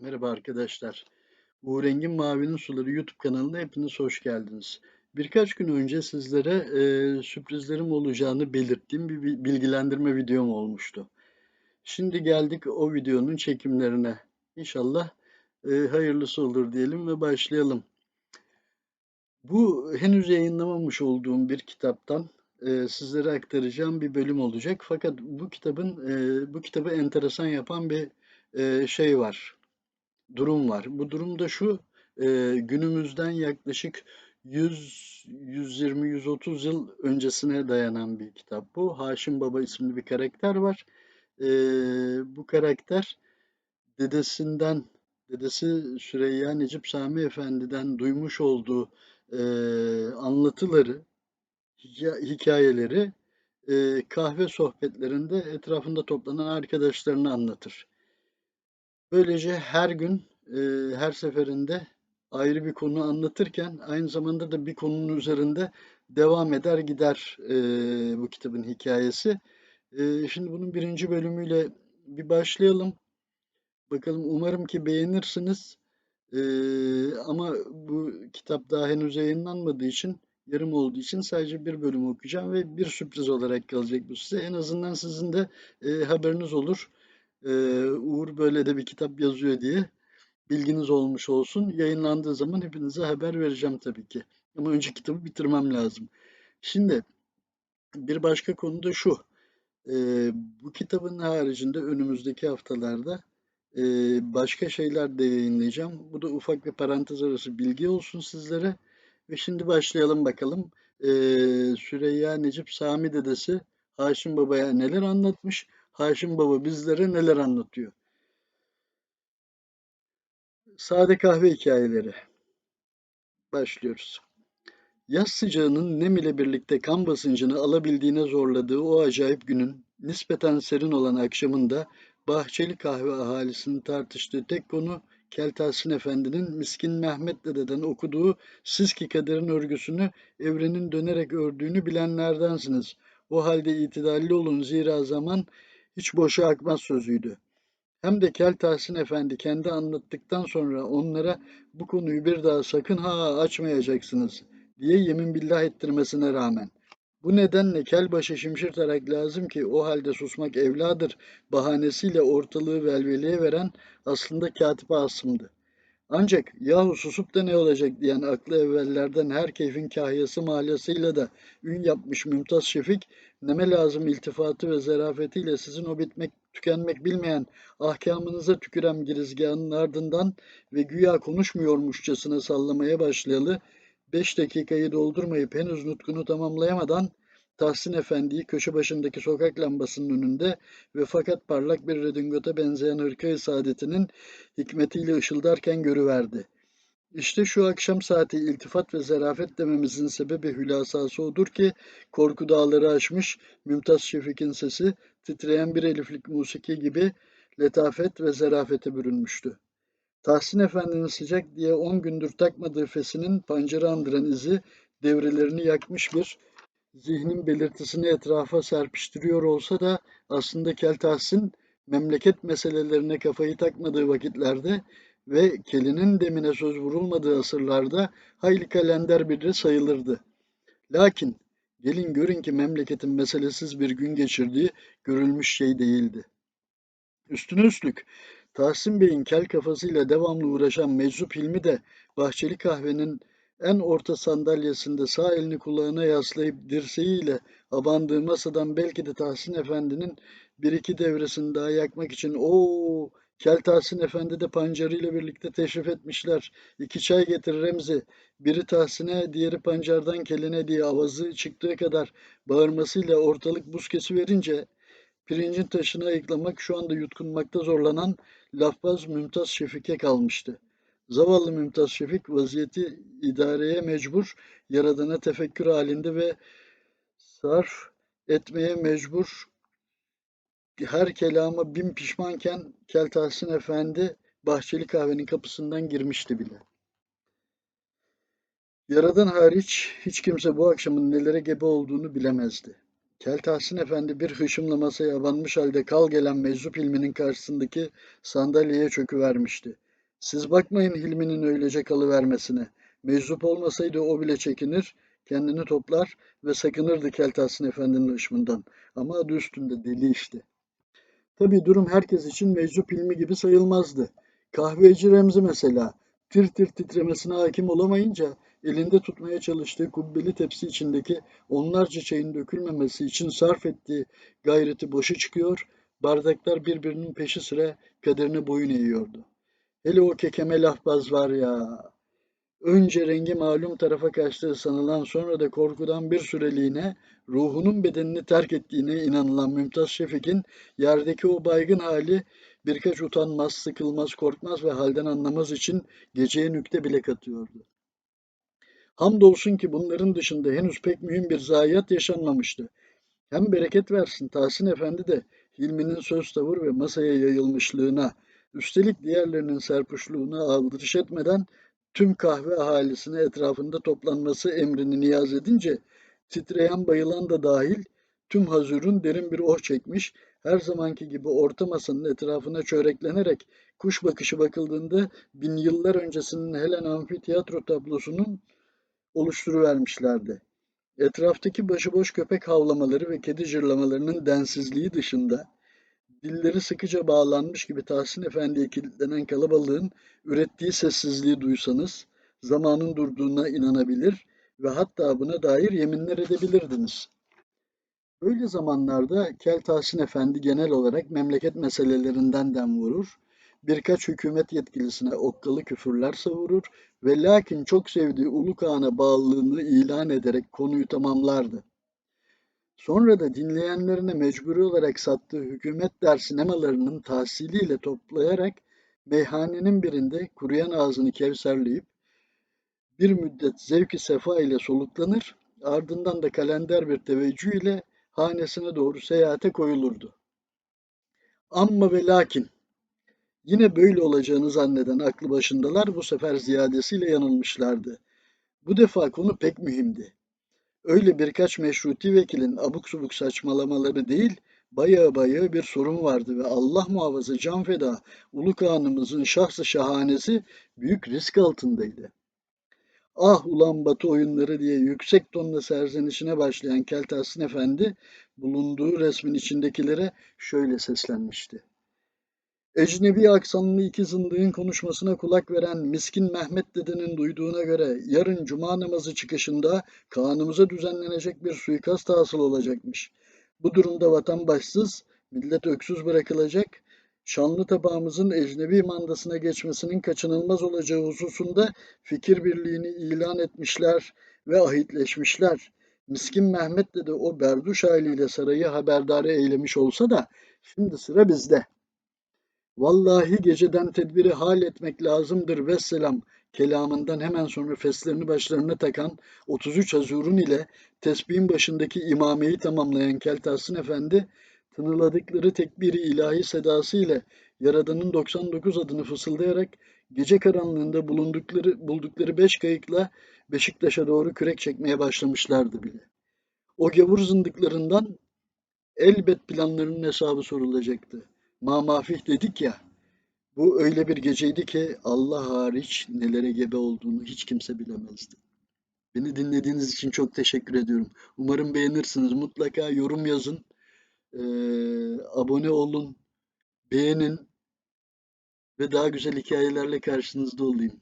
Merhaba arkadaşlar. Uğur Engin Mavi'nin Suları YouTube kanalına hepiniz hoş geldiniz. Birkaç gün önce sizlere e, sürprizlerim olacağını belirttiğim bir bi- bilgilendirme videom olmuştu. Şimdi geldik o videonun çekimlerine. İnşallah e, hayırlısı olur diyelim ve başlayalım. Bu henüz yayınlamamış olduğum bir kitaptan e, sizlere aktaracağım bir bölüm olacak. Fakat bu kitabın e, bu kitabı enteresan yapan bir e, şey var durum var. Bu durum da şu, e, günümüzden yaklaşık 100, 120, 130 yıl öncesine dayanan bir kitap bu. Haşim Baba isimli bir karakter var. E, bu karakter dedesinden, dedesi Süreyya Necip Sami Efendi'den duymuş olduğu e, anlatıları, hika- hikayeleri e, kahve sohbetlerinde etrafında toplanan arkadaşlarına anlatır. Böylece her gün, eee, her seferinde ayrı bir konu anlatırken aynı zamanda da bir konunun üzerinde devam eder gider eee, bu kitabın hikayesi. Eee, şimdi bunun birinci bölümüyle bir başlayalım. Bakalım umarım ki beğenirsiniz. Eee, ama bu kitap daha henüz yayınlanmadığı için, yarım olduğu için sadece bir bölüm okuyacağım ve bir sürpriz olarak kalacak bu size. En azından sizin de eee, haberiniz olur. Uğur böyle de bir kitap yazıyor diye bilginiz olmuş olsun. Yayınlandığı zaman hepinize haber vereceğim tabii ki. Ama önce kitabı bitirmem lazım. Şimdi bir başka konu da şu. Bu kitabın haricinde önümüzdeki haftalarda başka şeyler de yayınlayacağım. Bu da ufak bir parantez arası bilgi olsun sizlere. Ve şimdi başlayalım bakalım. Süreyya Necip Sami dedesi Haşim Baba'ya neler anlatmış? Haşim Baba bizlere neler anlatıyor? Sade kahve hikayeleri. Başlıyoruz. Yaz sıcağının nem ile birlikte kan basıncını alabildiğine zorladığı o acayip günün nispeten serin olan akşamında Bahçeli kahve ahalisinin tartıştığı tek konu Keltasin Efendi'nin Miskin Mehmet dededen okuduğu siz ki kaderin örgüsünü evrenin dönerek ördüğünü bilenlerdensiniz. O halde itidalli olun zira zaman hiç boşa akmaz sözüydü. Hem de Kel Tahsin Efendi kendi anlattıktan sonra onlara bu konuyu bir daha sakın ha açmayacaksınız diye yemin billah ettirmesine rağmen. Bu nedenle kelbaşı şimşirtarak lazım ki o halde susmak evladır bahanesiyle ortalığı velveleye veren aslında Katip Asım'dı. Ancak yahu susup da ne olacak? diyen aklı evvellerden her keyfin kahyası mahlasıyla da ün yapmış Mümtaz Şefik, neme lazım iltifatı ve zarafetiyle sizin o bitmek tükenmek bilmeyen ahkamınıza tükürem girizgahının ardından ve güya konuşmuyormuşçasına sallamaya başlayalı, beş dakikayı doldurmayıp henüz nutkunu tamamlayamadan Tahsin Efendi'yi köşe başındaki sokak lambasının önünde ve fakat parlak bir redingota benzeyen hırka-i saadetinin hikmetiyle ışıldarken görüverdi. İşte şu akşam saati iltifat ve zarafet dememizin sebebi hülasası odur ki korku dağları aşmış Mümtaz Şefik'in sesi titreyen bir eliflik musiki gibi letafet ve zarafete bürünmüştü. Tahsin Efendi'nin sıcak diye on gündür takmadığı fesinin pancarı andıran izi devrelerini yakmış bir zihnin belirtisini etrafa serpiştiriyor olsa da aslında Kel Tahsin memleket meselelerine kafayı takmadığı vakitlerde ve kelinin demine söz vurulmadığı asırlarda hayli kalender biri sayılırdı. Lakin gelin görün ki memleketin meselesiz bir gün geçirdiği görülmüş şey değildi. Üstüne üstlük Tahsin Bey'in kel kafasıyla devamlı uğraşan Meczup Hilmi de Bahçeli Kahve'nin en orta sandalyesinde sağ elini kulağına yaslayıp dirseğiyle abandığı masadan belki de Tahsin Efendi'nin bir iki devresini daha yakmak için o Kel Tahsin Efendi de pancarıyla birlikte teşrif etmişler. İki çay getir Remzi. Biri Tahsin'e, diğeri pancardan keline diye avazı çıktığı kadar bağırmasıyla ortalık buz kesiverince pirincin taşını ayıklamak şu anda yutkunmakta zorlanan lafbaz Mümtaz Şefik'e kalmıştı. Zavallı Mümtaz Şefik vaziyeti idareye mecbur, yaradana tefekkür halinde ve sarf etmeye mecbur her kelama bin pişmanken Kel Efendi Bahçeli kahvenin kapısından girmişti bile. Yaradan hariç hiç kimse bu akşamın nelere gebe olduğunu bilemezdi. Kel Efendi bir hışımla masaya abanmış halde kal gelen meczup ilminin karşısındaki sandalyeye çöküvermişti. Siz bakmayın Hilmi'nin öylece kalıvermesine. Meczup olmasaydı o bile çekinir, kendini toplar ve sakınırdı Keltasın Efendi'nin hışmından. Ama adı üstünde deli işte. Tabii durum herkes için meczup ilmi gibi sayılmazdı. Kahveci Remzi mesela tir tir titremesine hakim olamayınca elinde tutmaya çalıştığı kubbeli tepsi içindeki onlarca çayın dökülmemesi için sarf ettiği gayreti boşa çıkıyor, bardaklar birbirinin peşi sıra kaderine boyun eğiyordu. Hele o kekeme lafbaz var ya, önce rengi malum tarafa kaçtığı sanılan sonra da korkudan bir süreliğine ruhunun bedenini terk ettiğine inanılan Mümtaz Şefik'in yerdeki o baygın hali birkaç utanmaz, sıkılmaz, korkmaz ve halden anlamaz için geceye nükte bile katıyordu. Hamdolsun ki bunların dışında henüz pek mühim bir zayiat yaşanmamıştı. Hem bereket versin Tahsin Efendi de Hilmi'nin söz tavır ve masaya yayılmışlığına, üstelik diğerlerinin serpuşluğuna aldırış etmeden tüm kahve ahalisine etrafında toplanması emrini niyaz edince titreyen bayılan da dahil tüm hazırın derin bir oh çekmiş, her zamanki gibi orta masanın etrafına çöreklenerek kuş bakışı bakıldığında bin yıllar öncesinin Helen amfiteyatro tablosunun oluşturuvermişlerdi. Etraftaki başıboş köpek havlamaları ve kedi cırlamalarının densizliği dışında dilleri sıkıca bağlanmış gibi Tahsin Efendi'ye kilitlenen kalabalığın ürettiği sessizliği duysanız zamanın durduğuna inanabilir ve hatta buna dair yeminler edebilirdiniz. Böyle zamanlarda Kel Tahsin Efendi genel olarak memleket meselelerinden dem vurur, birkaç hükümet yetkilisine okkalı küfürler savurur ve lakin çok sevdiği Ulu Kağan'a bağlılığını ilan ederek konuyu tamamlardı. Sonra da dinleyenlerine mecburi olarak sattığı hükümet der sinemalarının tahsiliyle toplayarak meyhanenin birinde kuruyan ağzını kevserleyip bir müddet zevki sefa ile soluklanır, ardından da kalender bir teveccüh ile hanesine doğru seyahate koyulurdu. Amma ve lakin yine böyle olacağını zanneden aklı başındalar bu sefer ziyadesiyle yanılmışlardı. Bu defa konu pek mühimdi. Öyle birkaç meşruti vekilin abuk subuk saçmalamaları değil, bayağı bayağı bir sorun vardı ve Allah muhafaza can feda Ulu Kağan'ımızın şahsı şahanesi büyük risk altındaydı. Ah ulan batı oyunları diye yüksek tonla serzenişine başlayan Keltasın Efendi bulunduğu resmin içindekilere şöyle seslenmişti. Ecnebi aksanlı iki zındığın konuşmasına kulak veren miskin Mehmet dedenin duyduğuna göre yarın cuma namazı çıkışında kanımıza düzenlenecek bir suikast hasıl olacakmış. Bu durumda vatan başsız, millet öksüz bırakılacak, şanlı tabağımızın ecnebi mandasına geçmesinin kaçınılmaz olacağı hususunda fikir birliğini ilan etmişler ve ahitleşmişler. Miskin Mehmet de o berduş haliyle sarayı haberdar eylemiş olsa da şimdi sıra bizde. Vallahi geceden tedbiri hal etmek lazımdır vesselam kelamından hemen sonra feslerini başlarına takan 33 hazurun ile tesbihin başındaki imameyi tamamlayan Keltasın Efendi tınıladıkları tekbiri ilahi sedası ile Yaradan'ın 99 adını fısıldayarak gece karanlığında bulundukları, buldukları beş kayıkla Beşiktaş'a doğru kürek çekmeye başlamışlardı bile. O gavur zındıklarından elbet planlarının hesabı sorulacaktı. Ma mafih dedik ya, bu öyle bir geceydi ki Allah hariç nelere gebe olduğunu hiç kimse bilemezdi. Beni dinlediğiniz için çok teşekkür ediyorum. Umarım beğenirsiniz. Mutlaka yorum yazın. Ee, abone olun. Beğenin. Ve daha güzel hikayelerle karşınızda olayım.